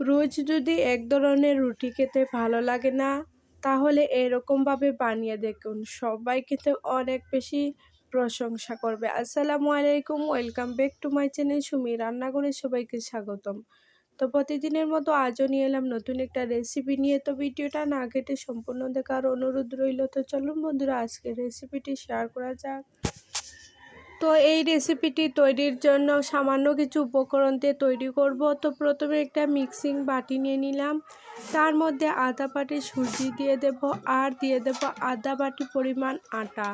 রোজ যদি এক ধরনের রুটি খেতে ভালো লাগে না, তাহলে এরকমভাবে বানিয়ে দেখুন। সবাই খেতে অনেক বেশি প্রশংসা করবে। আসসালামু আলাইকুম, welcome back to my channel Sumi রান্নাঘরে সবাইকে স্বাগতম। তো প্রতিদিনের মতো আজও নিয়ে এলাম নতুন একটা রেসিপি নিয়ে। তো ভিডিওটা না কেটে সম্পূর্ণ দেখার অনুরোধ রইল। তো চলুন বন্ধুরা আজকে রেসিপিটি শেয়ার করা যাক। তো এই রেসিপিটি তৈরির জন্য সামান্য কিছু উপকরণ দিয়ে তৈরি করব। তো প্রথমে একটা মিক্সিং বাটি নিয়ে নিলাম। তার মধ্যে আধা বাটি সুজি দিয়ে দেব আর দিয়ে দেব আধা বাটি পরিমাণ আটা।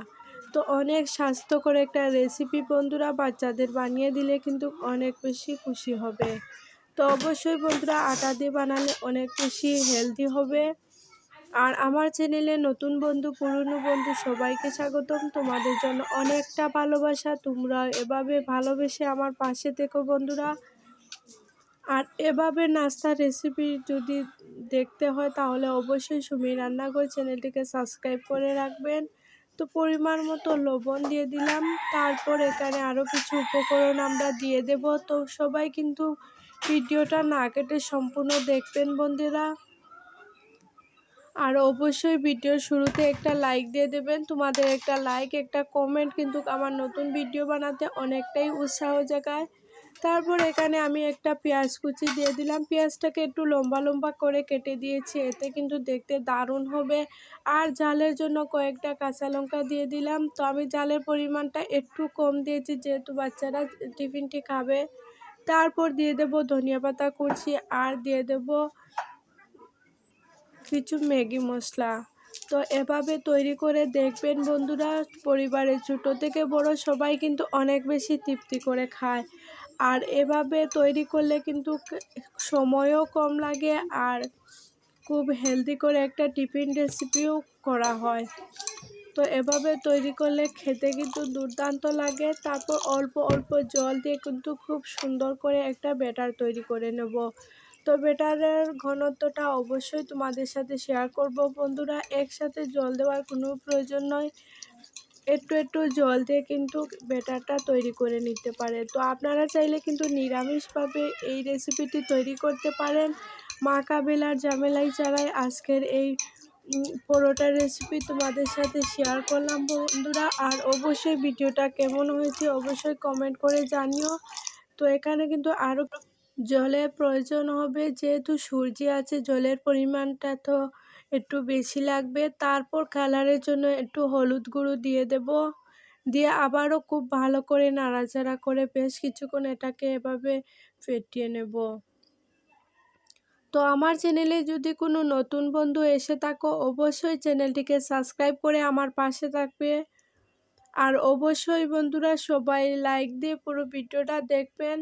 তো অনেক স্বাস্থ্যকর একটা রেসিপি বন্ধুরা, বাচ্চাদের বানিয়ে দিলে কিন্তু অনেক বেশি খুশি হবে। তো অবশ্যই বন্ধুরা, আটা দিয়ে বানালে অনেক বেশি হেলদি হবে। আর আমার চ্যানেলে নতুন বন্ধু, পুরনো বন্ধু সবাইকে স্বাগতম। তোমাদের জন্য অনেকটা ভালোবাসা। তোমরা এভাবে ভালোবেসে আমার পাশে থেকো বন্ধুরা। আর এভাবে নাস্তার রেসিপি যদি দেখতে হয়, তাহলে অবশ্যই সুমি রান্নাঘর চ্যানেলটিকে সাবস্ক্রাইব করে রাখবেন। তো পরিমাণ মতো লবণ দিয়ে দিলাম। তারপর এখানে আরও কিছু উপকরণ আমরা দিয়ে দেব। তো সবাই কিন্তু ভিডিওটা না কেটে সম্পূর্ণ দেখবেন বন্ধুরা। আর অবশ্যই ভিডিওর শুরুতে একটা লাইক দিয়ে দেবেন। তোমাদের একটা লাইক একটা কমেন্ট কিন্তু আমার নতুন ভিডিও বানাতে অনেকটাই উৎসাহ জাগায়। তারপর এখানে আমি একটা পেঁয়াজ কুচি দিয়ে দিলাম। পেঁয়াজটাকে একটু লম্বা লম্বা করে কেটে দিয়েছি। এতে কিন্তু দেখতে দারুণ হবে। আর জালের জন্য কয়েকটা কাঁচা লঙ্কা দিয়ে দিলাম। তো আমি জালের পরিমাণটা একটু কম দিয়েছি, যেহেতু বাচ্চারা টিফিনটি খাবে। তারপর দিয়ে দেব ধনিয়া পাতা কুচি। আর দিয়ে দেব কিছু ম্যাগি মশলা। তো এভাবে তৈরি করে দেখবেন বন্ধুরা, পরিবারের ছোটো থেকে বড় সবাই কিন্তু অনেক বেশি তৃপ্তি করে খায়। আর এভাবে তৈরি করলে কিন্তু সময়ও কম লাগে আর খুব হেলদি করে একটা টিফিন রেসিপিও করা হয়। তো এভাবে তৈরি করলে খেতে কিন্তু দুর্দান্ত লাগে। তারপর অল্প অল্প জল দিয়ে কিন্তু খুব সুন্দর করে একটা ব্যাটার তৈরি করে নেব। তো বেটারের ঘনত্বটা অবশ্যই তোমাদের সাথে শেয়ার করব। বন্ধুরা, একসাথে জল দেওয়ার কোনো প্রয়োজন নয়। একটু একটু জল দিয়ে কিন্তু বেটারটা তৈরি করে নিতে পারে। তো আপনারা চাইলে কিন্তু নিরামিষভাবে এই রেসিপিটি তৈরি করতে পারেন। মা কাবিলার ঝামেলাই ছাড়াই আজকের এই পরোটা রেসিপি তোমাদের সাথে শেয়ার করলাম বন্ধুরা। আর অবশ্যই ভিডিওটা কেমন হয়েছে অবশ্যই কমেন্ট করে জানিও। তো এখানে কিন্তু আরও জলের প্রয়োজন হবে। যেহেতু সূর্যি আছে, জলের পরিমাণটা তো একটু বেশি লাগবে। তারপর কালারের জন্য একটু হলুদ গুঁড়ো দিয়ে দেব। দিয়ে আবারও খুব ভালো করে নাড়াচাড়া করে বেশ কিছুক্ষণ এটাকে এভাবে ফেটিয়ে নেব। তো আমার চ্যানেলে যদি কোনো নতুন বন্ধু এসে থাকো, অবশ্যই চ্যানেলটিকে সাবস্ক্রাইব করে আমার পাশে থাকবে। আর অবশ্যই বন্ধুরা সবাই লাইক দিয়ে পুরো ভিডিওটা দেখবেন।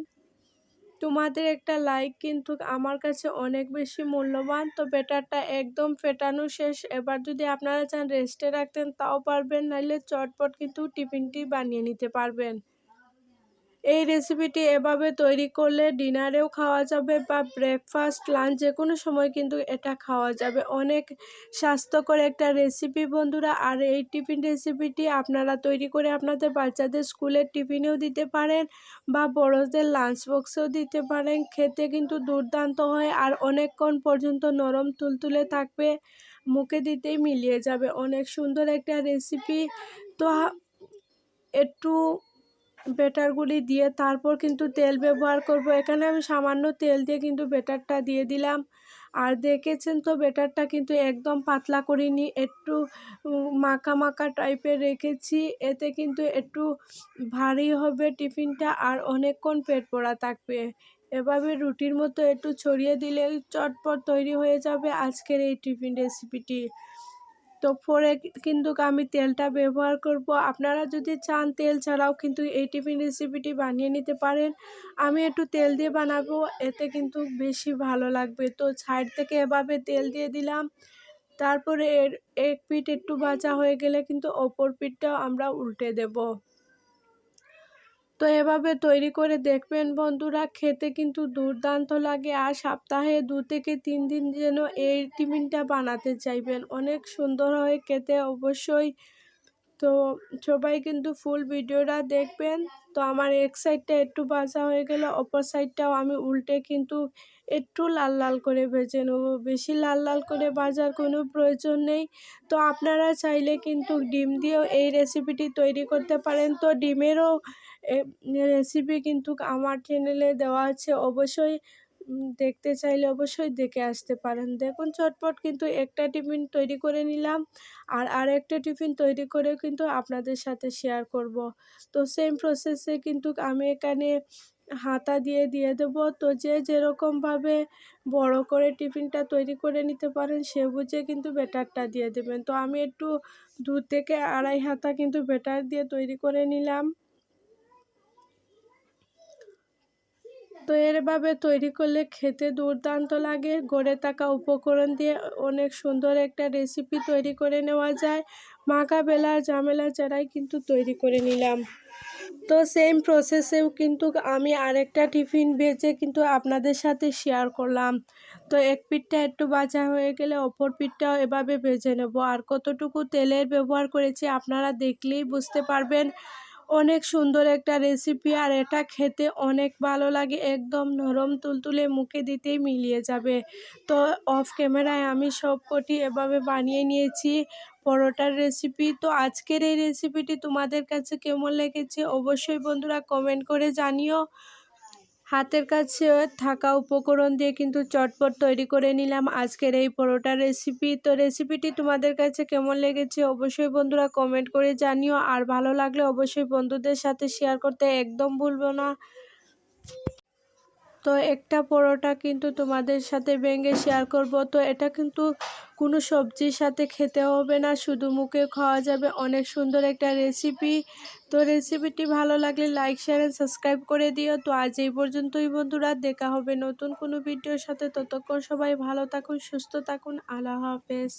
তোমাদের একটা লাইক কিন্তু আমার কাছে অনেক বেশি মূল্যবান। তো ব্যাটারটা একদম ফেটানো শেষ। এবার যদি আপনারা চান রেস্টে রাখতেন, তাও পারবেন। নাহলে চটপট কিন্তু টিফিনটি বানিয়ে নিতে পারবেন। এই রেসিপিটি এভাবে তৈরি করলে ডিনারেও খাওয়া যাবে বা ব্রেকফাস্ট লাঞ্চ যে কোনো সময় কিন্তু এটা খাওয়া যাবে। অনেক স্বাস্থ্যকর একটা রেসিপি বন্ধুরা। আর এই টিফিন রেসিপিটি আপনারা তৈরি করে আপনাদের বাচ্চাদের স্কুলের টিফিনেও দিতে পারেন বা বড়দের লাঞ্চ বক্সেও দিতে পারেন। খেতে কিন্তু দুর্দান্ত হয় আর অনেকক্ষণ পর্যন্ত নরম তুলতুলে থাকবে, মুখে দিতেই মিলিয়ে যাবে। অনেক সুন্দর একটা রেসিপি তো একটু বেটারগুলি দিয়ে তারপর কিন্তু তেল ব্যবহার করব। এখানে আমি সামান্য তেল দিয়ে কিন্তু বেটারটা দিয়ে দিলাম। আর দেখেছেন তো, বেটারটা কিন্তু একদম পাতলা করিনি, একটু মাখা মাখা টাইপের রেখেছি। এতে কিন্তু একটু ভারী হবে টিফিনটা আর অনেকক্ষণ পেট পড়া থাকবে। এভাবে রুটির মতো একটু ছড়িয়ে দিলে চটপট তৈরি হয়ে যাবে আজকের এই টিফিন রেসিপিটি। তো পরে কিন্তু আমি তেলটা ব্যবহার করব। আপনারা যদি চান তেল ছাড়াও কিন্তু এই টিফিন রেসিপিটি বানিয়ে নিতে পারেন। আমি একটু তেল দিয়ে বানাবো, এতে কিন্তু বেশি ভালো লাগবে। তো সাইড থেকে এভাবে তেল দিয়ে দিলাম। তারপরে এর, এক পিঠ একটু ভাজা হয়ে গেলে কিন্তু অপর পিঠটাও আমরা উল্টে দেবো। তো এভাবে তৈরি করে দেখবেন বন্ধুরা, খেতে কিন্তু দুর্দান্ত লাগে। আর সপ্তাহে দু থেকে তিন দিন যেন এই টিফিনটা বানাতে চাইবেন। অনেক সুন্দর হয় খেতে অবশ্যই। তো সবাই কিন্তু ফুল ভিডিওটা দেখবেন। তো আমার এক সাইডটা একটু ভাজা হয়ে গেলে, অপর সাইডটাও আমি উল্টে কিন্তু একটু লাল লাল করে ভেজে নেব। বেশি লাল লাল করে ভাজার কোনো প্রয়োজন নেই। তো আপনারা চাইলে কিন্তু ডিম দিয়েও এই রেসিপিটি তৈরি করতে পারেন। তো ডিমেরও রেসিপি কিন্তু আমার চ্যানেলে দেওয়া আছে। অবশ্যই দেখতে চাইলে অবশ্যই দেখে আসতে পারেন। দেখুন, চটপট কিন্তু একটা টিফিন তৈরি করে নিলাম। আর আর একটা টিফিন তৈরি করে কিন্তু আপনাদের সাথে শেয়ার করব। তো সেম প্রসেসে কিন্তু আমি এখানে হাতা দিয়ে দিয়ে দেব। তো যে যেরকমভাবে বড় করে টিফিনটা তৈরি করে নিতে পারেন, সে বুঝে কিন্তু বেটারটা দিয়ে দেবেন। তো আমি একটু দু থেকে আড়াই হাতা কিন্তু বেটার দিয়ে তৈরি করে নিলাম। তো এরভাবে তৈরি করলে খেতে দুর্দান্ত লাগে। গড়ে থাকা উপকরণ দিয়ে অনেক সুন্দর একটা রেসিপি তৈরি করে নেওয়া যায়। মাখা বেলা ঝামেলা ছাড়াই কিন্তু তৈরি করে নিলাম। তো সেম প্রসেসেও কিন্তু আমি আরেকটা টিফিন ভেজে কিন্তু আপনাদের সাথে শেয়ার করলাম। তো এক পিঠটা একটু বাজা হয়ে গেলে অপর পিঠটাও এভাবে ভেজে নেব। আর কতটুকু তেলের ব্যবহার করেছি আপনারা দেখলেই বুঝতে পারবেন। অনেক সুন্দর একটা রেসিপি আর এটা খেতে অনেক ভালো লাগে। একদম নরম তুলতুলে মুখে দিতেই মিলিয়ে যাবে। তো অফ ক্যামেরায় আমি সবকটি এভাবে বানিয়ে নিয়েছি পরোটার রেসিপি তো আজকের এই রেসিপিটি তোমাদের কাছে কেমন লেগেছে? অবশ্যই বন্ধুরা কমেন্ট করে জানিও। হাতের কাছে থাকা উপকরণ দিয়ে কিন্তু চটপট তৈরি করে নিলাম। আজকের এই পরোটা রেসিপি তো রেসিপিটি তোমাদের কাছে কেমন লেগেছে অবশ্যই বন্ধুরা কমেন্ট করে জানিও। আর ভালো লাগলে অবশ্যই বন্ধুদের সাথে শেয়ার করতে একদম ভুলবো না। তো একটা পরোটা কিন্তু তোমাদের সাথে ভেঙে শেয়ার করব। তো এটা কিন্তু কোনো সবজির সাথে খেতে হবে না, শুধু মুখে খাওয়া যাবে। অনেক সুন্দর একটা রেসিপি তো রেসিপিটি ভালো লাগলে লাইক শেয়ার অ্যান্ড সাবস্ক্রাইব করে দিও। তো আজ এই পর্যন্তই বন্ধুরা, দেখা হবে নতুন কোনো ভিডিওর সাথে। ততক্ষণ সবাই ভালো থাকুন, সুস্থ থাকুন। আল্লাহ হাফেজ।